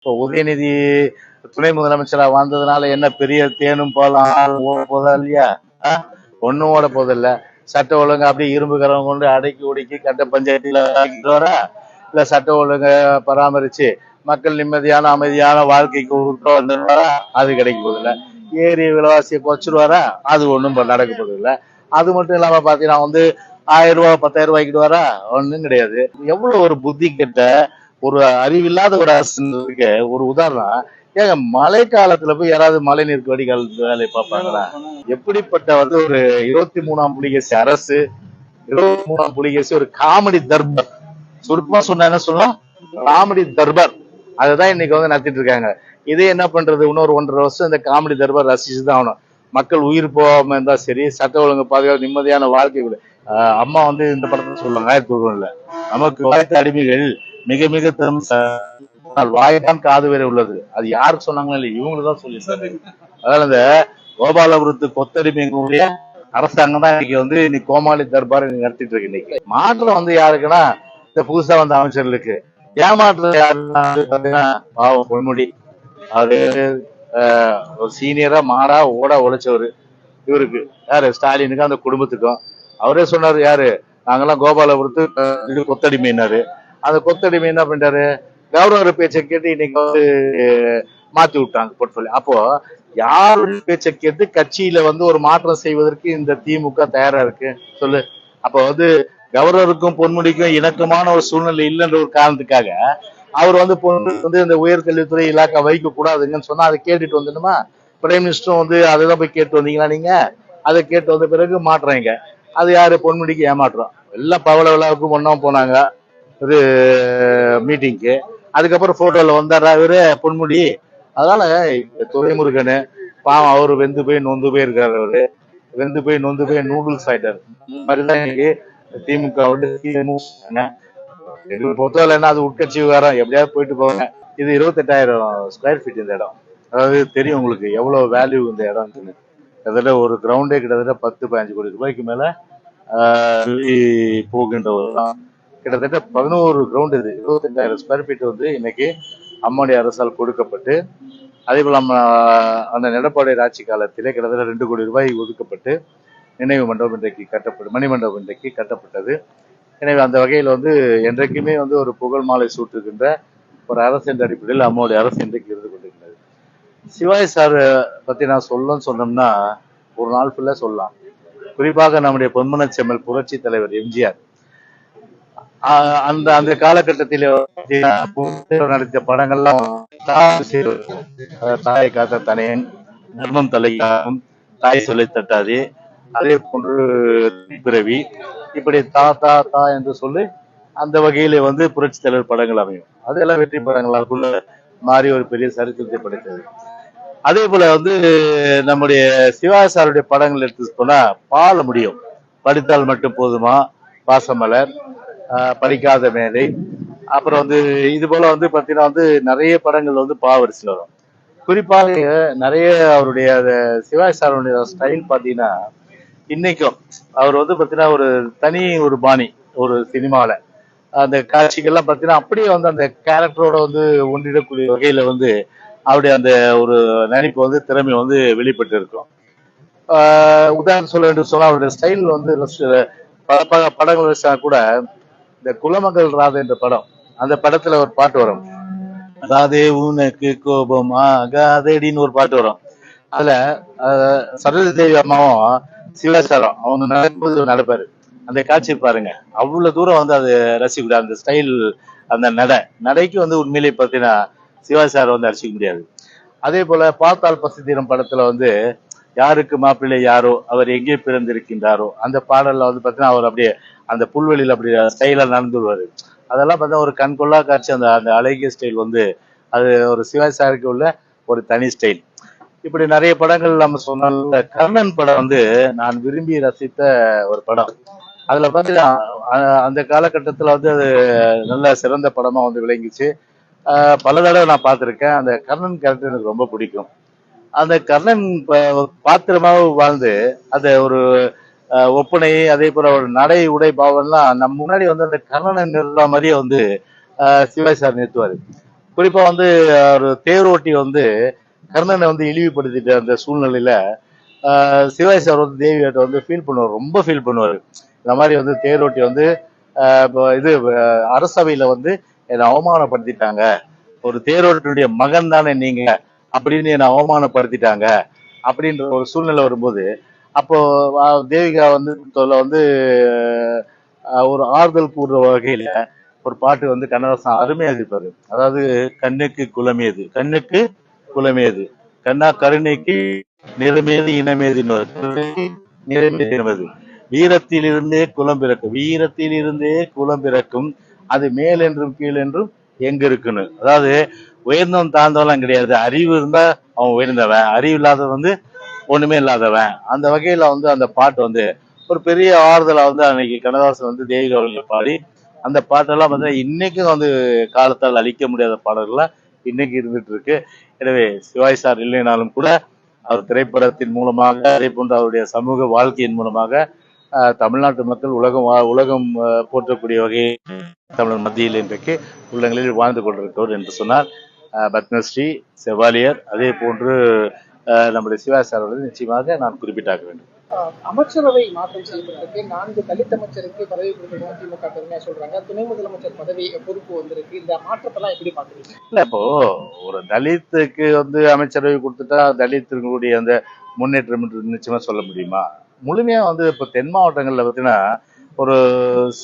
இப்போ உதயநிதி துணை முதலமைச்சரா வந்ததுனால என்ன பெரிய தேனும் போகலாம் போதா இல்லையா? ஒன்னும் ஓட போதில்ல சட்ட ஒழுங்கு அப்படியே இரும்பு கரம் கொண்டு அடக்கி ஒடுக்கி கட்ட பஞ்சாயத்துல ஆக்கிட்டு இல்ல சட்ட ஒழுங்கை பராமரிச்சு மக்கள் நிம்மதியான அமைதியான வாழ்க்கைக்கு உருட்டோ வந்துடுவாரா அது கிடைக்க போதில்ல ஏரி விலைவாசியை குறைச்சிடுவாரா அது ஒன்றும் நடக்க போதில்லை அது மட்டும் இல்லாம பாத்தீங்கன்னா வந்து ஆயிரம் ரூபாய் பத்தாயிரம் ரூபாய்க்கு வரா? ஒன்றும் கிடையாது. எவ்வளவு ஒரு புத்தி கெட்ட ஒரு அறிவில்லாத ஒரு அரசுக்கு ஒரு உதாரணம் ஏங்க மழை காலத்துல போய் யாராவது மழை நீர் வடிகால் வேலையை பார்ப்பாங்களா? எப்படிப்பட்ட வந்து ஒரு இருபத்தி மூணாம் புலிகேசி அரசு இருபத்தி மூணாம் புலிகேசி ஒரு காமெடி தர்பார். சுருக்கமா சொன்னா என்ன சொல்லலாம் காமெடி தர்பார். அதுதான் இன்னைக்கு வந்து நடத்திட்டு இருக்காங்க. இதே என்ன பண்றது? இன்னொரு ஒன்றரை வருஷம் இந்த காமெடி தர்பார் ரசிச்சு தான் ஆகணும். மக்கள் உயிர் போகாம இருந்தா சரி சட்ட ஒழுங்கு பாதுகாப்பு நிம்மதியான வாழ்க்கை கூட. அம்மா வந்து இந்த படத்துல சொல்லுவாங்க ஆயிரத்தி நமக்கு வாய்த்த அடிமைகள் மிக மிக திறமை வாய்தான் காது வேற உள்ளது. அது யாருக்கு சொன்னாங்களோ இல்லை இவங்களுக்கு தான் சொல்லியிருக்காங்க. அதனால இந்த கோபாலபுரத்து கொத்தடிமைகளுடைய அரசாங்கம் தான் இன்னைக்கு வந்து இன்னைக்கு கோமாளி தர்பார் நடத்திட்டு இருக்கு இன்னைக்கு. மாற்றம் வந்து யாருக்குன்னா இந்த புதுசா வந்த அமைச்சர்களுக்கு. ஏமாற்றம் யாருன்னா பாத்தீங்கன்னா பாவம் பொன்முடி. அவரு ஒரு சீனியரா மாடா ஓட உழைச்சவரு. இவருக்கு யாரு? ஸ்டாலினுக்கு அந்த குடும்பத்துக்கும். அவரே சொன்னாரு யாரு? நாங்கெல்லாம் கோபாலபுரத்து இது கொத்தடிமைனாரு அந்த கொத்தடிமை என்ன பண்ணிட்டாரு கவர்னர் பேச்சை கேட்டு இன்னைக்கு வந்து மாத்தி விட்டாங்க போர்ட்ஃபோலியோ அப்போ யாருடைய பேச்சை கேட்டு கட்சியில வந்து ஒரு மாற்றம் செய்வதற்கு இந்த திமுக தயாரா இருக்கு? சொல்லு. அப்ப வந்து கவர்னருக்கும் பொன்முடிக்கும் இணக்கமான ஒரு சூழ்நிலை இல்லைன்ற ஒரு காரணத்துக்காக அவர் வந்து பொண்ணு வந்து இந்த உயர்கல்வித்துறை இலாக்கா வைக்க கூடாதுங்கன்னு சொன்னா அதை கேட்டுட்டு வந்துடுமா பிரைம் மினிஸ்டரும் வந்து அதுதான் போய் கேட்டு வந்தீங்களா நீங்க? அதை கேட்டு வந்த பிறகு மாட்டுறீங்க அது யாரு? பொன்முடிக்கு ஏமாற்றம். எல்லாம் பவள விழாவுக்கும் ஒன்றா போனாங்க. ஒரு மீட்டிங்க்கு அதுக்கப்புறம் போட்டோல வந்தாரா இவரு பொன்முடி. அதனால துரைமுருகனு பாவம் அவரு வெந்து போய் நொந்து போயிருக்காரு அவரு. வெந்து போய் நொந்து போய் நூடுல்ஸ் ஆயிட்டாரு இந்த மாதிரிதான் இன்னைக்கு திமுக வந்து திமுக எங்களுக்கு பொறுத்தவரை என்ன அது உட்கட்சி விவகாரம். எப்படியாவது போயிட்டு போவாங்க இது இருபத்தெட்டாயிரம் ஸ்கொயர் ஃபீட் இந்த இடம். அதாவது தெரியும் உங்களுக்கு எவ்வளவு வேல்யூ இந்த இடம்னு கிட்டத்தட்ட ஒரு கிரவுண்டே கிட்டத்தட்ட பத்து பதினஞ்சு கோடி ரூபாய்க்கு மேல போகின்ற ஒரு கிட்டத்தட்ட பதினோரு கிரவுண்ட் இது. இருபத்தெட்டாயிரம் ஸ்கொயர் ஃபீட் வந்து இன்னைக்கு அம்மாடி அரசால் கொடுக்கப்பட்டு அதே போல் நம்ம அந்த எடப்பாடி ஆட்சி காலத்திலே கிட்டத்தட்ட ரெண்டு கோடி ரூபாய் ஒதுக்கப்பட்டு நினைவு மண்டபம் இன்றைக்கு கட்டப்படும் மணிமண்டபம் இன்றைக்கு கட்டப்பட்டது. எனவே அந்த வகையில் வந்து என்றைக்குமே வந்து ஒரு புகழ் மாலை சூட்டுகின்ற ஒரு அரசு என்ற அடிப்படையில் அம்மாவுடைய அரசு இன்றைக்கு இருந்து கொண்டிருக்கிறது. சிவாஜி சார் பற்றி நான் சொல்லணும்னு சொன்னோம்னா ஒரு நாள் ஃபுல்லாக சொல்லலாம். குறிப்பாக நம்முடைய பொன்மனச்செம்மல் புரட்சி தலைவர் எம்ஜிஆர். அந்த அந்த காலகட்டத்தில் நடித்த படங்கள்லாம் தாய் தாயை காத்த தனையன் தர்மம் தலைக்காகும் தாய் சொல்லி தட்டாது அதே போன்று பிறவி இப்படி தா தா தா என்று சொல்லி அந்த வகையில வந்து புரட்சி தலைவர் படங்கள் அமையும். அதெல்லாம் வெற்றி படங்களாக்குள்ள மாறி ஒரு பெரிய சரித்திரத்தை படைத்தது. அதே போல வந்து நம்முடைய சிவா சாருடைய படங்கள் எடுத்து போனா பால முடியும். படித்தால் மட்டும் போதுமா? பாசமலர் படிக்காத மேதை அப்புறம் வந்து இது போல வந்து பார்த்தீங்கன்னா வந்து நிறைய படங்கள் வந்து பாவரிசில் வரும். குறிப்பாக நிறைய அவருடைய அந்த சாருடைய ஸ்டைல் பார்த்தீங்கன்னா இன்னைக்கும் அவர் வந்து பார்த்தீங்கன்னா ஒரு தனி ஒரு பாணி ஒரு சினிமாவில் அந்த காட்சிகள்லாம் பார்த்தீங்கன்னா அப்படியே வந்து அந்த கேரக்டரோட வந்து ஒன்றிடக்கூடிய வகையில் வந்து அவருடைய அந்த ஒரு நினைப்பு வந்து திறமை வந்து வெளிப்பட்டு இருக்கும் உதாரணம் சொல்ல வேண்டும் சொன்னால் அவருடைய ஸ்டைல் வந்து பல பல படங்கள் வச்சா கூட இந்த குலமகள் ராதை என்ற படம் அந்த படத்துல ஒரு பாட்டு வரும். ராதே உனக்கு கோபம் ஆகாதேடின்னு ஒரு பாட்டு வரும். அதுல ஆஹ், தேவி அம்மாவும் சிவாசாரம் அவங்க நடக்கும்போது நடப்பாரு. அந்த காட்சி பாருங்க. அவ்வளவு தூரம் வந்து அது ரசிக்க அந்த ஸ்டைல் அந்த நடை நடைக்கு வந்து உண்மையிலேயே பார்த்தீங்கன்னா சிவாசாரம் வந்து அடிச்சிக்க முடியாது. அதே போல பார்த்தால் பசித்தீரம் படத்துல வந்து யாருக்கு மாப்பிள்ளை யாரோ அவர் எங்கே பிறந்திருக்கின்றாரோ அந்த பாடல்ல வந்து பார்த்தீங்கன்னா அவர் அப்படியே அந்த புல்வெளியில அப்படி ஸ்டைலா நடந்துருவாரு. அதெல்லாம் பார்த்தா ஒரு கண்கொள்ளா காட்சி அந்த அந்த அழகிய ஸ்டைல் வந்து அது ஒரு சிவாஜி சாருக்கு உள்ள ஒரு தனி ஸ்டைல் இப்படி நிறைய படங்கள் நம்ம சொன்னால கர்ணன் படம் வந்து நான் விரும்பி ரசித்த ஒரு படம். அதுல பார்த்தீங்கன்னா அந்த காலகட்டத்துல வந்து அது நல்ல சிறந்த படமா வந்து விளங்கிச்சு. பல தடவை நான் பார்த்திருக்கேன். அந்த கர்ணன் கேரக்டர் எனக்கு ரொம்ப பிடிக்கும். அந்த கர்ணன் பாத்திரமாக வாழ்ந்து அந்த ஒரு ஒப்பனை அதே போல ஒரு நடை உடை பாவம்லாம் நம்ம முன்னாடி வந்து அந்த கர்ணனை நிறுத்த மாதிரியே வந்து சிவாய் சிவாஜி சார் நிறுத்துவாரு. குறிப்பா வந்து ஒரு தேரோட்டி வந்து கர்ணனை வந்து இழிவுபடுத்திட்ட அந்த சூழ்நிலையில சிவாய் சிவாஜி சார் வந்து தேவியாட்ட வந்து ஃபீல் பண்ணுவார் ரொம்ப ஃபீல் பண்ணுவார். இந்த மாதிரி வந்து தேரோட்டி வந்து இப்போ இது அரசவையில வந்து என்னை அவமானப்படுத்திட்டாங்க. ஒரு தேரோட்டியுடைய மகன் தானே நீங்க அப்படின்னு என்னை அவமானப்படுத்திட்டாங்க அப்படின்ற ஒரு சூழ்நிலை வரும்போது அப்போ தேவிகா வந்து சொல்ல வந்து ஒரு ஆறுதல் கூடுற வகையில ஒரு பாட்டு வந்து கண்ணதாசன் அருமையாக இருப்பாரு அதாவது கண்ணுக்கு குலமேது கண்ணுக்கு குலமேது கண்ணா கருணைக்கு நிறமேது இனமேது நிறமேது என்பது வீரத்திலிருந்தே குலம் பிறக்கும் வீரத்திலிருந்தே குலம் பிறக்கும் அது மேல் என்றும் கீழ் என்றும் எங்க இருக்குன்னு அதாவது உயர்ந்தவன் தாழ்ந்தவெல்லாம் கிடையாது. அறிவு இருந்தா அவன் உயர்ந்தவன். அறிவு இல்லாதவன் வந்து ஒண்ணுமே இல்லாதவன். அந்த வகையில வந்து அந்த பாட்டு வந்து ஒரு பெரிய ஆறுதலா வந்து அன்னைக்கு கண்ணதாசன் வந்து தேவி அவர்கள் பாடி அந்த பாட்டெல்லாம் வந்து இன்னைக்கும் வந்து காலத்தால் அழிக்க முடியாத பாடல்கள்லாம் இன்னைக்கு இருந்துட்டு இருக்கு எனவே சிவாய் சார் இல்லைனாலும் கூட அவர் திரைப்படத்தின் மூலமாக அதே போன்று அவருடைய சமூக வாழ்க்கையின் மூலமாக ஆஹ், தமிழ்நாட்டு மக்கள் உலகம் வா- உலகம் போற்றக்கூடிய வகையில் தமிழர் மத்தியில் இன்றைக்கு உள்ளங்களில் வாழ்ந்து கொண்டிருக்கிறவர் என்று சொன்னார் பத்மஸ்ரீ செவாலியர் அதே போன்று நம்முடைய சிவாஜி சார் அவர்கள் நிச்சயமாக நான் குறிப்பிட்டாக வேண்டும். அமைச்சரவை மாற்றம் செய்யப்பட்டிருக்கு. நான்கு தலித் அமைச்சருக்கு பதவி கொடுக்கணும் திமுக பெருமையா சொல்றாங்க. துணை முதலமைச்சர் பதவி பொறுப்பு வந்திருக்கு. இந்த மாற்றத்தெல்லாம் எப்படி பாக்குறீங்க இல்ல இப்போ ஒரு தலித்துக்கு வந்து அமைச்சரவை கொடுத்துட்டா தலித்துகளுடைய அந்த முன்னேற்றம் என்று நிச்சயமா சொல்ல முடியுமா? முழுமையா வந்து இப்போ தென் மாவட்டங்கள்ல பார்த்தீங்கன்னா ஒரு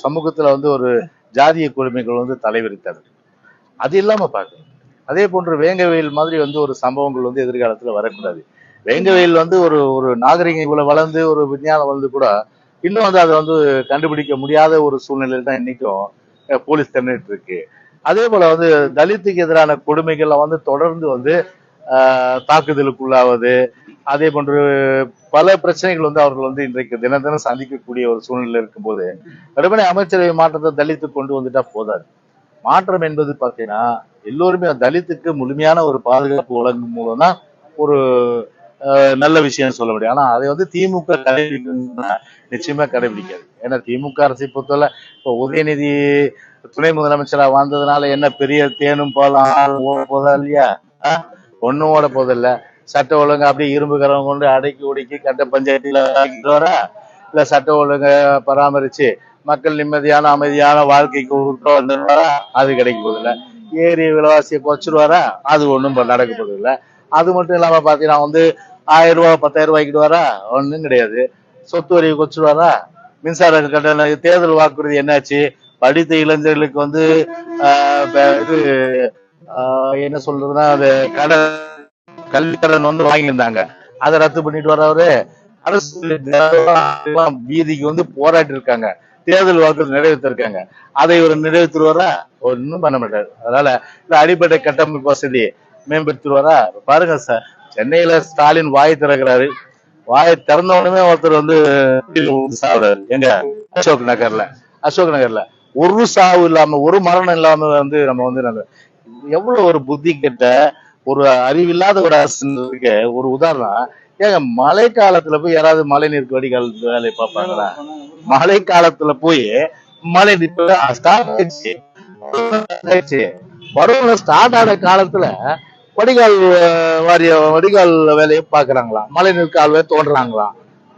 சமூகத்துல வந்து ஒரு ஜாதிய கொடுமைகள் வந்து தலைவிரித்தாரு அது இல்லாம பார்க்கணும் அதே போன்று வேங்கவேல் மாதிரி வந்து ஒரு சம்பவங்கள் வந்து எதிர்காலத்துல வரக்கூடாது. வேங்கவேல் வந்து ஒரு ஒரு நாகரிகம் இவ்வளவு வளர்ந்து ஒரு விஞ்ஞானம் வளர்ந்து கூட இன்னும் வந்து அதை வந்து கண்டுபிடிக்க முடியாத ஒரு சூழ்நிலையில் தான் இன்னைக்கும் போலீஸ் திறனிட்டு இருக்கு. அதே போல வந்து தலித்துக்கு எதிரான கொடுமைகள்லாம் வந்து தொடர்ந்து வந்து ஆஹ், தாக்குதலுக்குள்ளாவது அதே போன்று பல பிரச்சனைகள் வந்து அவர்கள் வந்து இன்றைக்கு தினம் தினம் சந்திக்கக்கூடிய ஒரு சூழ்நிலை இருக்கும்போது வெறுமனே அமைச்சரவை மாற்றத்தை தலித்து கொண்டு வந்துட்டா போதாது. மாற்றம் என்பது பார்த்தீங்கன்னா எல்லோருமே தலித்துக்கு முழுமையான ஒரு பாதுகாப்பு வழங்கும் மூலம் தான் ஒரு நல்ல விஷயம் சொல்ல முடியும். ஆனா அதை வந்து திமுக கடைபிடிக்கணும்னா நிச்சயமா கடைபிடிக்காது. ஏன்னா திமுக அரசை பொறுத்தவரை இப்போ உதயநிதி துணை முதலமைச்சரா வாழ்ந்ததுனால என்ன பெரிய தேனும் பாலும் ஓட போதா இல்லையா? ஒன்னும் ஓட போதில்ல. சட்ட ஒழுங்கு அப்படியே இரும்பு கரம் கொண்டு அடக்கி ஒடுக்கி கட்ட பஞ்சாயத்துல வரா இல்ல சட்ட ஒழுங்க பராமரிச்சு மக்கள் நிம்மதியான அமைதியான வாழ்க்கைக்கு உருத்தம் அது கிடைக்க போதில்லை. ஏரி விலைவாசியை குறைச்சிருவாரா? அது ஒண்ணும் ப- நடக்க போதில்ல அது மட்டும் இல்லாம பாத்தீங்கன்னா வந்து ஆயிரம் ரூபாய் பத்தாயிரம் ரூபாய்க்கு வரா ஒன்றும் கிடையாது. சொத்து வரி குறைச்சிருவாரா? மின்சார கட்டண தேர்தல் வாக்குறுதி என்னாச்சு? படித்த இளைஞர்களுக்கு வந்து ஆஹ், இது ஆஹ், என்ன சொல்றதுன்னா அது கடன் கல்வி கடன் வந்து வாங்கியிருந்தாங்க. அதை ரத்து பண்ணிட்டு வரவரு அரசு வீதிக்கு வந்து போராட்டி இருக்காங்க. தேர்தல் வாக்குறுதி நிறைவேற்றிருக்காங்க. அதை இவர் நிறைவேற்றுவாரா? ஒன்றும் பண்ண மாட்டார். அதனால இந்த அடிப்படை கட்டமைப்பு வசதி மேம்படுத்திடுவாரா? பாருங்க சார் சென்னையில ஸ்டாலின் வாய் திறக்கிறாரு. வாயை திறந்த உடனே ஒருத்தர் வந்து சாவுறாரு. எங்க? அசோக் நகர்ல. அசோக் நகர்ல. ஒரு சாவு இல்லாம ஒரு மரணம் இல்லாம வந்து நம்ம வந்து எவ்வளவு ஒரு புத்தி கெட்ட ஒரு அறிவில்லாத ஒரு அரசுக்கு ஒரு உதாரணம் ஏங்க மழை காலத்துல போய் யாராவது மழை நீர் வடிகால் வேலையை பார்ப்பாங்களா? மழை காலத்துல போய் மழை நீர் ஸ்டார்ட் ஆயிடுச்சு. ஆயிடுச்சு. பருவம் ஸ்டார்ட் ஆன காலத்துல வடிகால் வாரிய வடிகால் வேலையை பாக்குறாங்களா மழை நீர் கால்வாய் தோன்றாங்களாம்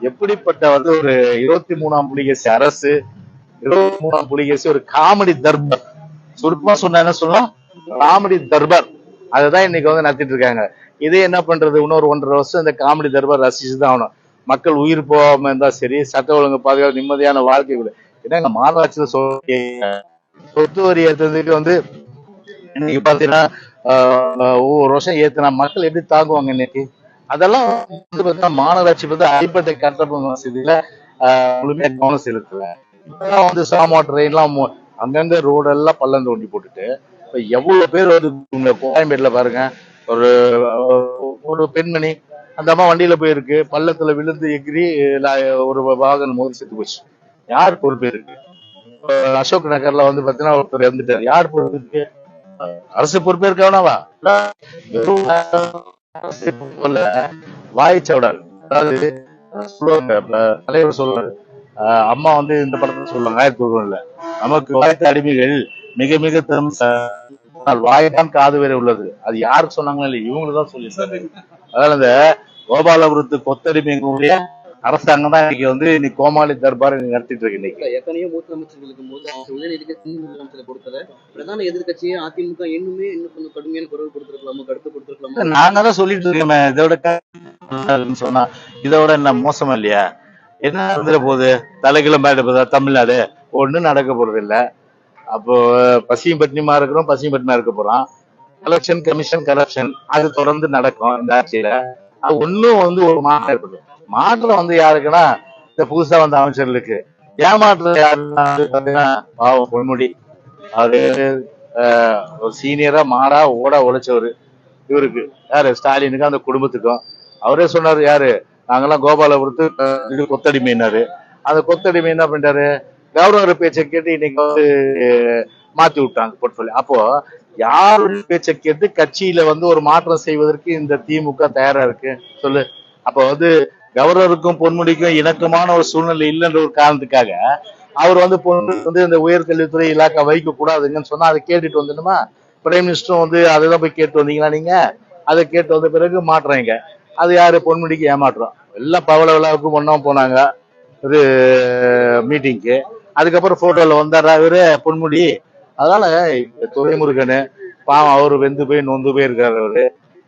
எப்படிப்பட்ட வந்து ஒரு இருபத்தி மூணாம் புலிகேசி அரசு இருபத்தி மூணாம் புலிகேசி ஒரு காமெடி தர்பார். சுருக்கமா சொன்னா என்ன சொன்னோம் காமெடி தர்பார். அதுதான் இன்னைக்கு வந்து நடத்திட்டு இருக்காங்க. இதே என்ன பண்றது? இன்னொரு ஒன்றரை வருஷம் இந்த காமெடி தர்பார் ரசிச்சு தான் ஆகணும். மக்கள் உயிர் போகாம இருந்தா சரி சட்ட ஒழுங்கு பாதுகாப்பு நிம்மதியான வாழ்க்கை கூட. என்னங்க மாநகராட்சியில சொத்து வரி ஏற்றதுக்கு வந்து இன்னைக்கு பாத்தீங்கன்னா ஆஹ், ஒவ்வொரு வருஷம் ஏத்துனா மக்கள் எப்படி தாங்குவாங்க இன்னைக்கு? அதெல்லாம் வந்து பாத்தீங்கன்னா மாநகராட்சி பத்தி அடிப்படை கட்டமைப்பு வசதியில ஆஹ், முழுமையா கவனம் செலுத்தல. இப்பெல்லாம் வந்து சாமா ட்ரெயின்லாம் அங்கங்க ரோடெல்லாம் பள்ளம் தோண்டி போட்டுட்டு இப்ப எவ்வளவு பேர் வந்து இங்க பாருங்க. ஒரு ஒரு பெண்மணி அந்த அம்மா வண்டியில போயிருக்கு. பள்ளத்துல விழுந்து எகிரி ஒரு வாகனம் மோதி செத்து போச்சு. யார் பொறுப்பு இருக்கு? அசோக் நகர்ல வந்து பாத்தீங்கன்னா ஒருத்தர் இறந்துட்டாரு. யார் பொறுப்பு இருக்கு? அரசு பொறுப்பே இருக்கவனாவா வெறும் அரசு வாய்ச்சவடால் அதாவது சொல்லுவாங்க தலைவர் சொல்றாரு. ஆஹ் அம்மா வந்து இந்த படத்துல சொல்லுவாங்க ஆயிரத்தி ஒருவன்ல நமக்கு வாய்த்த அடிமைகள் மிக மிக திறமை வாய்தான் காது வேற உள்ளது. அது யாருக்கு சொன்னாங்களோ இல்லை இவங்களுக்கு தான் அதனால இந்த கோபாலபுரத்து கொத்தடிமைகளுடைய அரசாங்கம் தான் இன்னைக்கு வந்து இன்னைக்கு கோமாளி தர்பார் நடத்திட்டு இருக்கு இன்னைக்கு. எத்தனையோ மூத்த அமைச்சர்கள் இருக்கும்போது உதயநிதிக்கு துணை முதலமைச்சரை கொடுத்தத பிரதான எதிர்க்கட்சியே அதிமுக இன்னுமே இன்னும் கொஞ்சம் கடுமையான குரல் கொடுத்திருக்கலாமா கருத்து கொடுத்திருக்கலாமா? நாங்க தான் சொல்லிட்டு இருக்கோமே இதோட சொன்னா இதோட என்ன மோசமா இல்லையா? என்ன நடந்துட போகுது? தலைகளும் பேட போதா தமிழ்நாடு. ஒண்ணும் நடக்க போறது இல்ல அப்போ பசியும் பட்டினியுமா இருக்கிறோம் பசியும் பட்டினியா இருக்க போறோம். எலெக்ஷன் கமிஷன் கரப்ஷன் அது தொடர்ந்து நடக்கும் இந்த ஆட்சியில. அது ஒண்ணும் வந்து ஒரு மாற்றம் இருக்குது மாற்றம் வந்து யாருக்குன்னா இந்த புதுசா வந்த அமைச்சர்களுக்கு. ஏமாற்றம் யாருன்னா வந்து பாத்தீங்கன்னா பாவம் பொன்முடி. அவரு ஒரு சீனியரா மாடா ஓட உழைச்சவரு. இவருக்கு. யாரு? ஸ்டாலினுக்கு அந்த குடும்பத்துக்கும். அவரே சொன்னாரு யாரு? நாங்கெல்லாம் கோபாலபுரத்து அஹ், கொத்தடிமைனாரு அந்த கொத்தடிமை என்ன பண்ணிட்டாரு? கவர்னர் பேச்சை கேட்டு இன்னைக்கு வந்து மாத்தி விட்டாங்க போர்ட்ஃபோலியோ அப்போ யாருடைய பேச்சை கேட்டு கட்சியில வந்து ஒரு மாற்றம் செய்வதற்கு இந்த திமுக தயாரா இருக்கு? சொல்லு. அப்ப வந்து கவர்னருக்கும் பொன்முடிக்கும் இணக்கமான ஒரு சூழ்நிலை இல்லைன்ற ஒரு காரணத்துக்காக அவர் வந்து பொண்ணு வந்து இந்த உயர்கல்வித்துறை இலாக்கா வைக்க கூடாதுங்கன்னு சொன்னா அதை கேட்டுட்டு வந்துடுமா பிரைம் மினிஸ்டரும் வந்து அதைதான் போய் கேட்டு வந்தீங்களா நீங்க? அதை கேட்டு வந்த பிறகு மாட்டுறீங்க அது யாரு? பொன்முடிக்கு ஏமாற்றம். எல்லாம் பவள விழாவுக்கு ஒன்றா போனாங்க. ஒரு மீட்டிங்க்கு அதுக்கப்புறம் போட்டோல வந்தாரா இவரு? பொன்முடி. அதனால துரைமுருகனு பாவம் அவர் வெந்து போய் நொந்து போய் இருக்காரு அவரு.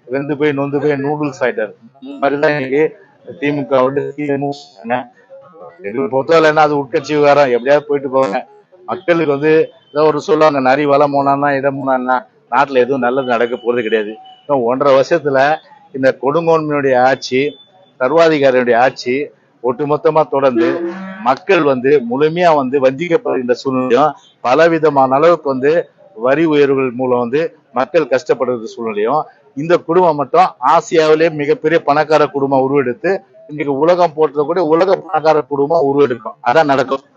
வெந்து போய் நொந்து போய் நூடுல்ஸ் ஆயிட்டாரு இந்த மாதிரிதான் இன்னைக்கு திமுக பொறுத்தவரை என்ன அது உட்கட்சி விவகாரம். எப்படியாவது போயிட்டு போவாங்க மக்களுக்கு வந்து ஏதோ ஒரு சொல்லுவாங்க நரி வளம் போனான்னா இடம் போனான்னா நாட்டுல எதுவும் நல்லது நடக்க போறது கிடையாது. ஒன்றரை வருஷத்துல இந்த கொடுங்கோன்மையுடைய ஆட்சி சர்வாதிகாரியுடைய ஆட்சி ஒட்டுமொத்தமா தொடர்ந்து மக்கள் வந்து முழுமையா வந்து வஞ்சிக்கப்படுகின்ற சூழ்நிலையும் பலவிதமான அளவுக்கு வந்து வரி உயர்வுகள் மூலம் வந்து மக்கள் கஷ்டப்படுற சூழ்நிலையும் இந்த குடும்பம் மட்டும் ஆசியாவிலே மிகப்பெரிய பணக்கார குடும்பம் உருவெடுத்து இன்னைக்கு உலகம் போற்றக்கூடிய உலக பணக்கார குடும்பம் உருவெடுக்கும். அதான் நடக்கும்.